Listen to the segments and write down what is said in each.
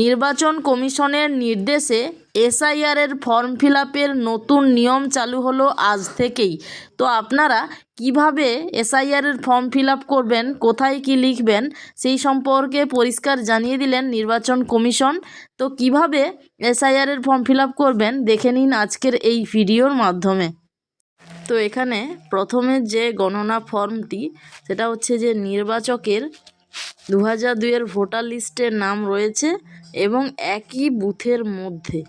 নির্বাচন কমিশনের নির্দেশে এসআইআরের ফর্ম ফিল আপের নতুন নিয়ম চালু হলো আজ থেকেই। তো আপনারা কীভাবে এসআইআরের ফর্ম ফিল আপ করবেন, কোথায় কি লিখবেন, সেই সম্পর্কে পরিষ্কার জানিয়ে দিলেন নির্বাচন কমিশন। তো কীভাবে এসআইআরের ফর্ম ফিল আপ করবেন, দেখে নিন আজকের এই ভিডিওর মাধ্যমে। তো এখানে প্রথমে যে গণনা ফর্মটি, সেটা হচ্ছে যে নির্বাচকের দু হাজার দুইয়ের ভোটার লিস্টের নাম রয়েছে। এবং একই বুথের মধ্যে।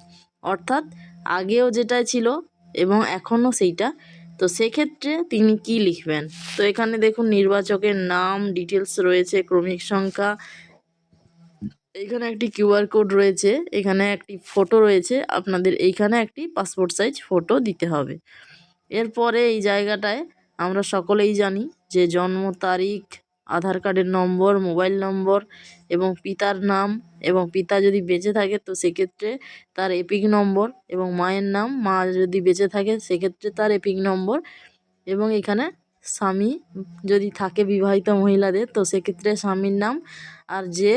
অর্থাৎ আগেও যেটা ছিল এবং এখনও সেইটা। তো সেক্ষেত্রে তিনি কি লিখবেন? তো এখানে দেখুন নির্বাচকের নাম ডিটেলস রয়েছে, ক্রমিক সংখ্যা। এখানে একটি কিউআর কোড রয়েছে, এখানে একটি ফটো রয়েছে। আপনাদের এইখানে একটি পাসপোর্ট সাইজ ফটো দিতে হবে। এরপরে এই জায়গাটায় আমরা সকলেই জানি যে জন্ম তারিখ আধার কার্ডের নম্বর, মোবাইল নম্বর এবং পিতার নাম এবং পিতা যদি বেঁচে থাকে তো সেক্ষেত্রে তার এপিক নম্বর এবং মায়ের নাম, মা যদি বেঁচে থাকে সেক্ষেত্রে তার এপিক নম্বর এবং এখানে স্বামী যদি থাকে বিবাহিত মহিলাদের তো সেক্ষেত্রে স্বামীর নাম আর যে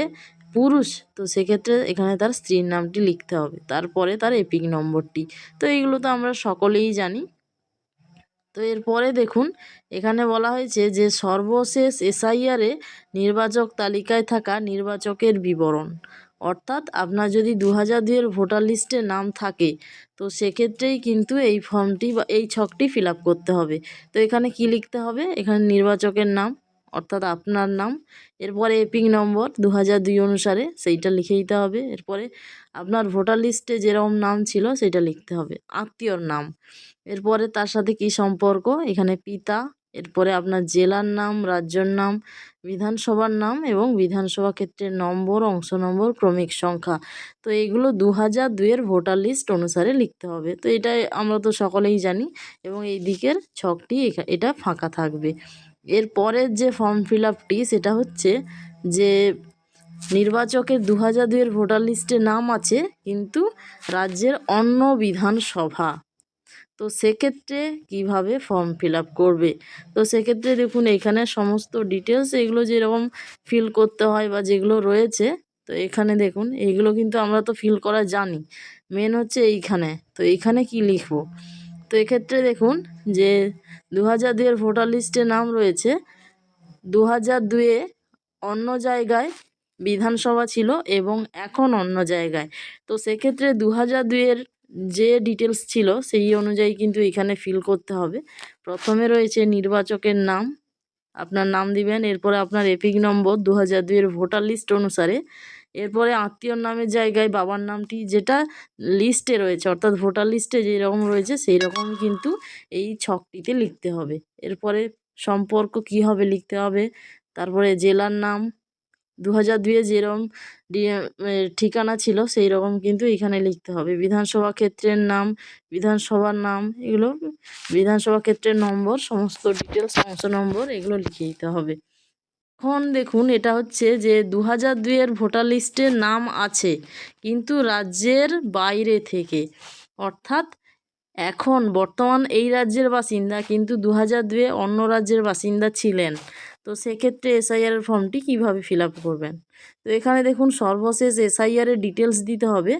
পুরুষ তো সেক্ষেত্রে এখানে তার স্ত্রীর নামটি লিখতে হবে। তারপরে তার এপিক নম্বরটি। তো এইগুলো তো আমরা সকলেই জানি। তো এরপরে দেখুন, এখানে বলা হয়েছে যে সর্বশেষ এসআইআরে নির্বাচক তালিকায় থাকা নির্বাচকের বিবরণ। অর্থাৎ আপনার যদি দু হাজার দুইয়ের ভোটার লিস্টে নাম থাকে, তো সেক্ষেত্রেই কিন্তু এই ফর্মটি বা এই ছকটি ফিল করতে হবে। তো এখানে কি লিখতে হবে? এখানে নির্বাচকের নাম, অর্থাৎ আপনার নাম, এরপরে এপিক নম্বর দু হাজার দুই অনুসারে সেইটা লিখে দিতে হবে। এরপরে আপনার ভোটার লিস্টে যেরকম নাম ছিল সেটা লিখতে হবে। আত্মীয়র নাম এরপরে তার সাথে কি সম্পর্ক? এখানে পিতা, এরপরে আপনার জেলার নাম, রাজ্যর নাম, বিধানসভার নাম এবং বিধানসভা ক্ষেত্রের নম্বর, অংশ নম্বর, ক্রমিক সংখ্যা। তো এইগুলো দু হাজার দুইয়ের ভোটার লিস্ট অনুসারে লিখতে হবে। তো এটাই আমরা তো সকলেই জানি এবং এই দিকের ছকটি এটা ফাঁকা থাকবে। এরপরের যে ফর্ম ফিল আপটি সেটা হচ্ছে যে নির্বাচকের দু হাজার দুইয়ের ভোটার লিস্টে নাম আছে, কিন্তু রাজ্যের অন্য বিধানসভা। তো সেক্ষেত্রে কীভাবে ফর্ম ফিল আপ করবে? তো সেক্ষেত্রে দেখুন, এখানে সমস্ত ডিটেলস এগুলো যেরকম ফিল করতে হয় বা যেগুলো রয়েছে, তো এখানে দেখুন এইগুলো কিন্তু আমরা তো ফিল করা জানি। মেন হচ্ছে এইখানে, তো এইখানে কি লিখব? তো এক্ষেত্রে দেখুন, যে দু হাজার দুইয়ের ভোটার লিস্টে নাম রয়েছে। দু হাজার দুয়ে অন্য জায়গায় বিধানসভা ছিল এবং এখন অন্য জায়গায়। তো সেক্ষেত্রে দু হাজার দুইয়ের যে ডিটেলস ছিল সেই অনুযায়ী কিন্তু এখানে ফিল করতে হবে। প্রথমে রয়েছে নির্বাচকের নাম। আপনার নাম দিবেন, এরপরে আপনার এপিক নম্বর দু হাজার দুইয়ের ভোটার লিস্ট অনুসারে। এরপরে আত্মীয়র নামের জায়গায় বাবার নামটি, যেটা লিস্টে রয়েছে, অর্থাৎ ভোটার লিস্টে যেরকম রয়েছে সেই রকম কিন্তু এই ছকটিতে লিখতে হবে। এরপরে সম্পর্ক কী হবে লিখতে হবে, তারপরে জেলার নাম দু হাজার দুইয়ে যেরকম ঠিকানা ছিল সেই রকম কিন্তু এখানে লিখতে হবে। বিধানসভা ক্ষেত্রের নাম, বিধানসভার নাম, এগুলো, বিধানসভা ক্ষেত্রের নম্বর, সমস্ত ডিটেলস অংশ নম্বর এগুলো লিখে দিতে হবে। এখন দেখুন, এটা হচ্ছে যে দু হাজার দুইয়ের ভোটার লিস্টে নাম আছে, কিন্তু রাজ্যের বাইরে থেকে, অর্থাৎ এখন বর্তমান এই রাজ্যের বাসিন্দা কিন্তু দু হাজার দুয়ে অন্য রাজ্যের বাসিন্দা ছিলেন। তো সেক্ষেত্রে এসআইআরের ফর্মটি কীভাবে ফিল আপ করবেন? তো এখানে দেখুন সর্বশেষ এসআইআরের ডিটেলস দিতে হবে।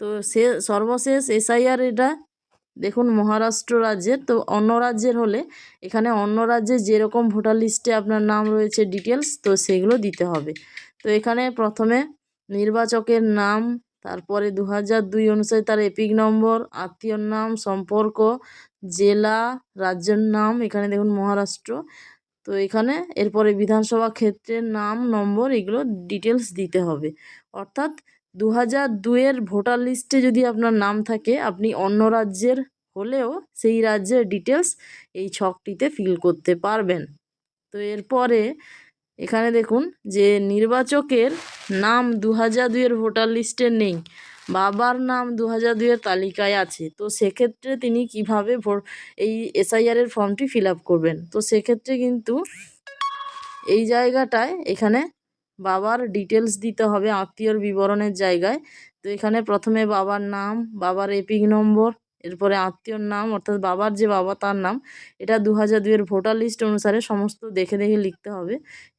তো সে সর্বশেষ এসআইআর এটা দেখুন মহারাষ্ট্র রাজ্যের, তো অন্য রাজ্যের হলে এখানে অন্য রাজ্যে যেরকম ভোটার লিস্টে আপনার নাম রয়েছে ডিটেলস তো সেগুলো দিতে হবে। তো এখানে প্রথমে নির্বাচকের নাম, তারপরে দু হাজার দুই অনুসারে তার এপিক নম্বর, আত্মীয়র নাম, সম্পর্ক, জেলা, রাজ্যের নাম, এখানে দেখুন মহারাষ্ট্র। তো এখানে এরপরে বিধানসভা ক্ষেত্রের নাম, নম্বর এগুলো ডিটেলস দিতে হবে। অর্থাৎ দু হাজার দুইয়ের ভোটার লিস্টে যদি আপনার নাম থাকে, আপনি অন্য রাজ্যের হলেও সেই রাজ্যের ডিটেলস এই ছকটিতে ফিল করতে পারবেন। তো এরপরে এখানে দেখুন যে নির্বাচকের নাম দু হাজার দুইয়ের ভোটার লিস্টে নেই। বাবার নাম দু হাজার দুইয়ের তালিকায় আছে। তো সেক্ষেত্রে তিনি কীভাবে ভোট, এই এসআইআরের ফর্মটি ফিল আপ করবেন? তো সেক্ষেত্রে কিন্তু এই জায়গাটায় এখানে বাবার ডিটেলস দিতে হবে, আত্মীয়র বিবরণের জায়গায়। তো এখানে প্রথমে বাবার নাম, বাবার এপিক নম্বর এরপরে আত্মীয়র নাম, অর্থাৎ বাবার যে বাবা তার নাম, এটা দু হাজার দুইয়ের ভোটার লিস্ট অনুসারে সমস্ত দেখে দেখে লিখতে হবে।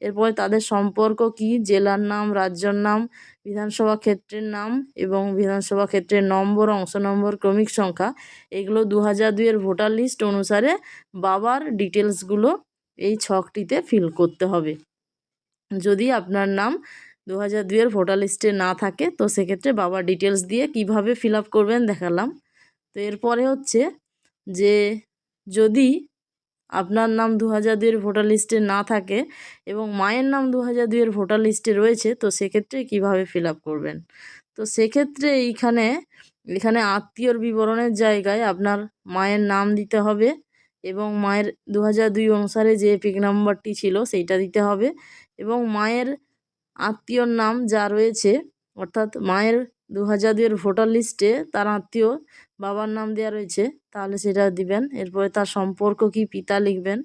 এরপরে তাদের সম্পর্ক কি, জেলার নাম, রাজ্যর নাম, বিধানসভা ক্ষেত্রের নাম এবং বিধানসভা ক্ষেত্রের নম্বর, অংশ নম্বর, ক্রমিক সংখ্যা, এগুলো দু হাজার দুইয়ের ভোটার লিস্ট অনুসারে বাবার ডিটেলসগুলো এই ছকটিতে ফিল করতে হবে। যদি আপনার নাম দু হাজার দুইয়ের ভোটার লিস্টে না থাকে, তো সেক্ষেত্রে বাবার ডিটেলস দিয়ে কীভাবে ফিল আপ করবেন দেখালাম। তো এরপরে হচ্ছে যে, যদি আপনার নাম দু হাজার দুইয়ের ভোটার লিস্টে না থাকে এবং মায়ের নাম দু হাজার দুইয়ের ভোটার লিস্টে রয়েছে, তো সেক্ষেত্রে কীভাবে ফিল আপ করবেন? তো সেক্ষেত্রে এইখানে, এখানে আত্মীয়র বিবরণের জায়গায় আপনার মায়ের নাম দিতে হবে এবং মায়ের দু দুই অনুসারে যে পিক নাম্বারটি ছিল সেইটা দিতে হবে এবং মায়ের আত্মীয়র নাম যা রয়েছে, অর্থাৎ মায়ের দু হাজার দুইয়ের ভোটার লিস্টে তার আত্মীয় বাবার নাম দেওয়া রয়েছে, তাহলে সেটা দিবেন। এরপরে তার সম্পর্ক কি, পিতা লিখবেন।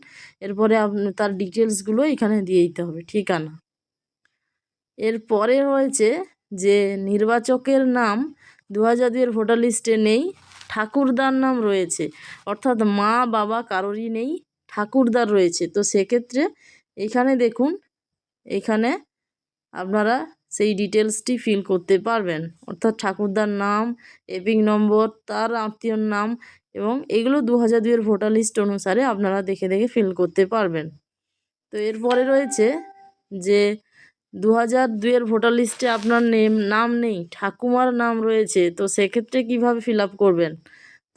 এরপরে আপনি তার ডিটেলসগুলো এখানে দিয়ে দিতে হবে, ঠিকানা। এরপরে রয়েছে যে নির্বাচকের নাম দু হাজার দুইয়ের ভোটার লিস্টে নেই, ঠাকুরদার নাম রয়েছে। অর্থাৎ মা, বাবা কারোরই নেই, ঠাকুরদার রয়েছে। তো সেক্ষেত্রে এখানে দেখুন, এখানে আপনারা সেই ডিটেলসটি ফিল করতে পারবেন। অর্থাৎ ঠাকুরদার নাম, এপিক নম্বর, তার আত্মীয়র নাম এবং এগুলো দু হাজার দুইয়ের ভোটার লিস্ট অনুসারে আপনারা দেখে দেখে ফিল করতে পারবেন। তো এরপরে রয়েছে যে দু হাজার দুইয়ের ভোটার লিস্টে আপনার নেম নাম নেই, ঠাকুমার নাম রয়েছে। তো সেক্ষেত্রে কীভাবে ফিল আপ করবেন?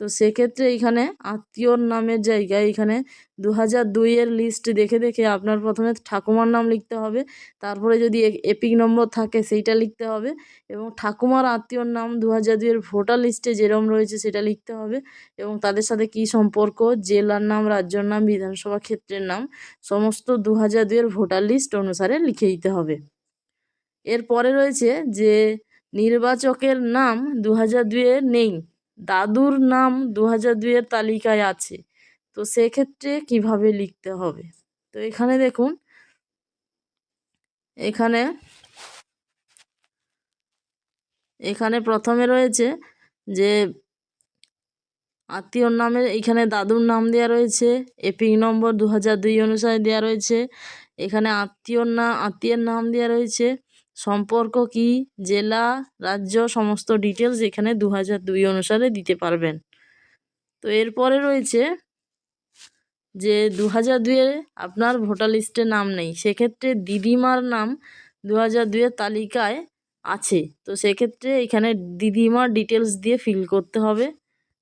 তো সেক্ষেত্রে এইখানে আত্মীয়র নামের জায়গায় এখানে দু হাজার দুইয়ের লিস্ট দেখে দেখে আপনার প্রথমে ঠাকুমার নাম লিখতে হবে। তারপরে যদি এপিক নম্বর থাকে সেইটা লিখতে হবে এবং ঠাকুমার আত্মীয়র নাম দু হাজার দুইয়ের ভোটার লিস্টে যেরম রয়েছে সেটা লিখতে হবে এবং তাদের সাথে কী সম্পর্ক, জেলার নাম, রাজ্যর নাম, বিধানসভা ক্ষেত্রের নাম, সমস্ত দু হাজার দুইয়ের ভোটার লিস্ট অনুসারে লিখে দিতে হবে। এরপরে রয়েছে যে নির্বাচকের নাম দু হাজার দুইয়ে নেই। দাদুর নাম দু হাজার দুইয়ের তালিকায় আছে। তো সেক্ষেত্রে কীভাবে লিখতে হবে? তো এখানে দেখুন, এখানে এখানে প্রথমে রয়েছে যে আত্মীয়র নামে, এখানে দাদুর নাম দেওয়া রয়েছে, এপিক নম্বর দু হাজার দুই অনুসারে দেওয়া রয়েছে, এখানে আত্মীয়র না, আত্মীয়ের নাম দেওয়া রয়েছে সম্পর্ক কি, জেলা, রাজ্য, সমস্ত ডিটেলস এখানে দু হাজার দুই অনুসারে দিতে পারবেন। তো এরপরে রয়েছে যে দু হাজার দুয়ে আপনার ভোটার লিস্টে নাম নেই, সেক্ষেত্রে দিদিমার নাম দু হাজার দুয়ের তালিকায় আছে। তো সেক্ষেত্রে এখানে দিদিমার ডিটেলস দিয়ে ফিল করতে হবে।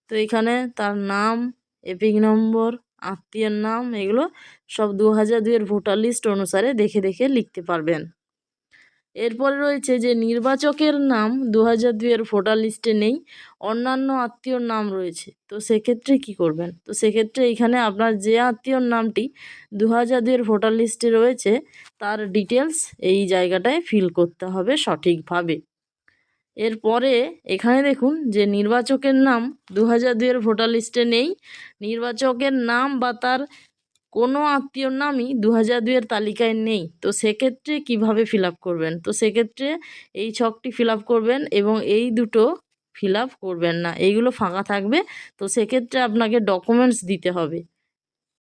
তো এখানে তার নাম, এপিক নম্বর, আত্মীয়ের নাম, এগুলো সব দু হাজার দুইয়ের ভোটার লিস্ট অনুসারে দেখে দেখে লিখতে পারবেন। এরপরে রয়েছে যে নির্বাচকের নাম দু হাজার দুইয়ের ভোটার লিস্টে নেই, অন্যান্য আত্মীয়র নাম রয়েছে। তো সেক্ষেত্রে কি করবেন? তো সেক্ষেত্রে এখানে আপনার যে আত্মীয়র নামটি দু হাজার দুইয়ের ভোটার লিস্টে রয়েছে, তার ডিটেলস এই জায়গাটায় ফিল করতে হবে সঠিকভাবে। এরপরে এখানে দেখুন যে নির্বাচকের নাম দু হাজার দুইয়ের ভোটার লিস্টে নেই, নির্বাচকের নাম বা তার কোনো আত্মীয়র নামই দু হাজার দুইয়ের তালিকায় নেই। তো সেক্ষেত্রে কীভাবে ফিল আপ করবেন? তো সেক্ষেত্রে এই ছকটি ফিল আপ করবেন এবং এই দুটো ফিল আপ করবেন না। এইগুলো ফাঁকা থাকবে। তো সেক্ষেত্রে আপনাকে ডকুমেন্টস দিতে হবে।